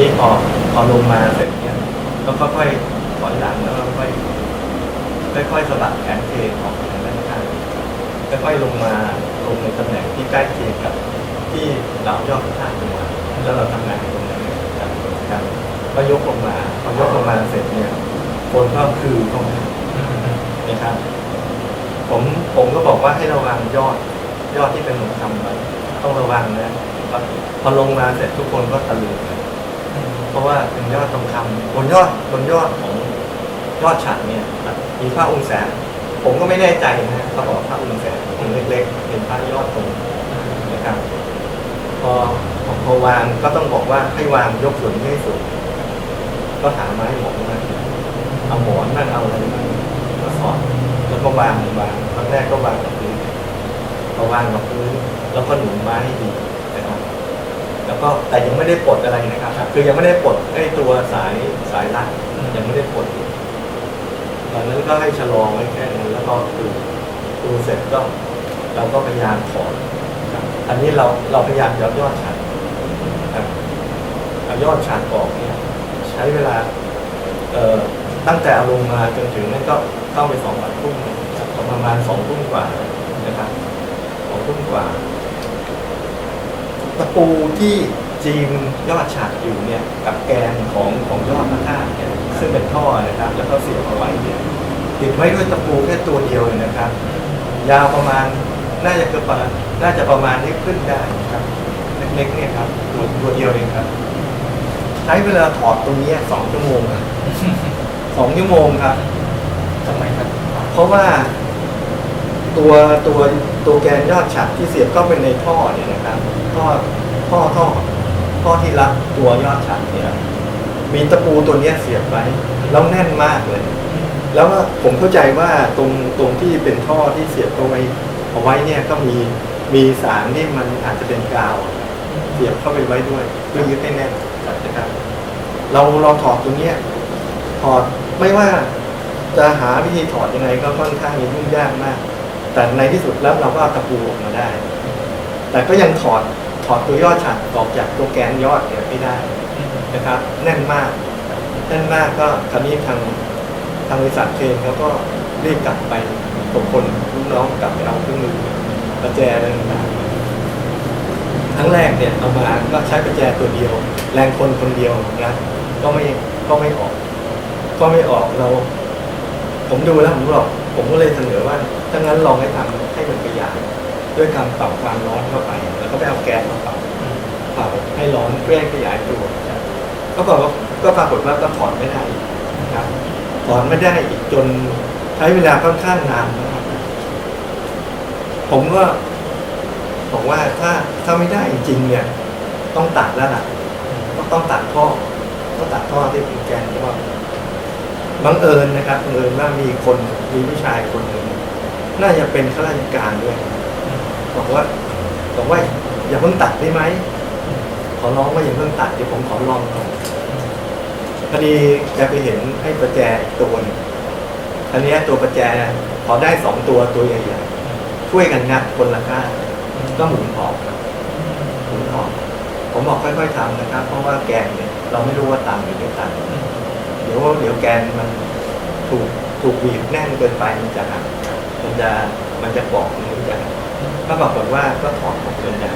นี้พอพอลงมาเสร็จเนี่ยก็ค่อยๆถอยหลังแล้วก็ค่อยค่อยๆสลับแขนเคออกทางด้านข้างค่อยๆลงมาลงในตำแหน่งที่ใกล้เคียงกับที่เราย่อพระธาตุลงมาแล้วเราทำงานตรงนั้นครับครับก็ยกลงมาพอยกลงมาเสร็จเนี่ยคนก็คือตรงนั้นนะครับ ผมผมก็บอกว่าให้ระวังยอดยอดที่เป็นหนุนคำไว้ต้องระวังนะพอลงมาเสร็จทุกคนก็ตะลึง เพราะว่าเป็นยอดทองคำบนยอดบนยอดของยอดฉัดเนี่ยมีพระองค์แสนผมก็ไม่แน่ใจนะเขาบอกว่าพระองค์แสนองค์เล็กๆ เป็นพระยอดตรงนะครับ พอพอวางก็ต้องบอกว่าให้วางยกส่วนให้สูงก็หาไม้หมอนมาเอาหมอนนั่งเอาอะไรมาก็สอนแล้วก็วางวางครั้งแรกก็วางกับพื้นพอวางกับพื้นแล้วก็หนุนไม้ให้ดี แล้วก็แต่ยังไม่ได้ปลดอะไรนะครับคือยังไม่ได้ปลดไอ้ตัวสายสายลัดยังไม่ได้ปลดตอนนั้นก็ให้ชะลอไว้แค่นั้นแล้วก็คือดูเสร็จก็เราก็พยายามถอดครับอันนี้เราเราพยายามยอดยอดฉันครับยอดฉันออกเนี่ยใช้เวลาเอ่อตั้งแต่เอาลงมาจนถึงนั่นก็เข้าไปสองวันทุ่มประมาณสองทุ่มกว่านะครับสองทุ่มกว่า ตะปูที่จีนยอดฉากอยู่เนี่ยกับแกนของของยอดพระธาตุเนี่ยซึ่งเป็นท่อนะครับแล้วก็เสียบเอาไว้เนี่ยติดไว้ด้วยตะปูแค่ตัวเดียวเลยนะครับ ยาวประมาณน่าจะเกือบประมาณน่าจะประมาณนี้ขึ้นได้นะครับเล็กๆเนี่ยครับตัวตัวเดียวเองครับ ใช้เวลาถอดตรงเนี้ยสองชั่วโมงครับสองชั่วโมงครับทำไมครับเพราะว่า ตัวตัวตัวแกนยอดฉัดที่เสียบเข้าไปในท่อเนี่ยนะครับท่อท่อท่อท่อที่รับตัวยอดฉัดเนี่ยมีตะปูตัวเนี้ยเสียบไว้แล้วแน่นมากเลย แล้วก็ผมเข้าใจว่าตรงตรงที่เป็นท่อที่เสียบเอาไว้เอาไว้เนี่ยก็มีมีสารที่มันอาจจะเป็นกาว เสียบเข้าไปไว้ด้วยเพื่อยึดให้แน่นนะครับ เราเราถอดตรงเนี้ยถอดไม่ว่าจะหาวิธีถอดยังไงก็ค่อนข้างยุ่งยากมาก แต่ในที่สุดแล้วเราก็เอาตะปูออกมาได้ แต่ก็ยังถอดถอดตัวยอดฉัดออกจากตัวแกนยอดเนี่ยไม่ได้นะครับ แน่นมากแน่นมากก็คราวนี้ทางทางบริษัทเคนเขาก็รีบกลับไปส่งคนลูกน้องกลับไปเอาเครื่องมือประแจอะไรต่างๆครั้งแรกเนี่ยเอามาก็ใช้ประแจตัวเดียว แรงคนคนเดียวนะก็ไม่ก็ไม่ออก ก็ไม่ออกเรา ผมดูแล้วผมบอก ผมก็เลยเสนอว่าถ้างั้นลองให้ทำให้มันขยายด้วยการปรับความร้อนเข้าไป แล้วก็ไปเอาแก๊สมาเป่าเป่าให้ร้อนเพื่อให้ขยายตัวนะครับก็บอกว่าก็ปรากฏว่าก็ถอนไม่ได้อีกนะครับถอนไม่ได้อีกจนใช้เวลาค่อนข้างนานนะครับผมก็บอกว่าถ้าถ้าไม่ได้จริงเนี่ย ต้องตัดแล้วล่ะก็ต้องตัดท่อต้องตัดท่อที่เป็นแกนเพราะว่า บังเอิญนะครับบังเอิญว่ามีคนมีผู้ชายคนหนึ่งน่าจะเป็นข้าราชการด้วย บอกว่าบอกว่า อย่าเพิ่งตัดได้ไหมขอร้องว่าอย่าเพิ่งตัดเดี๋ยวผมขอลองก่อนพอดีแกไปเห็นไอ้ประแจอีกตัวนึงอันนี้ตัวประแจพอได้สองตัวตัวใหญ่ๆช่วยกันงัดคนละข้าก็หมุนออกหมุนออก ผมบอกค่อยๆทำนะครับ เพราะว่าแกนเนี่ยเราไม่รู้ว่าตันหรือไม่ตันเดี๋ยวเดี๋ยวแกนมันถูกถูกบีบแน่นเกินไปมันจะหักมันจะมันจะบอกมันจะก็ปรากฏว่าก็ถอดออกจนได้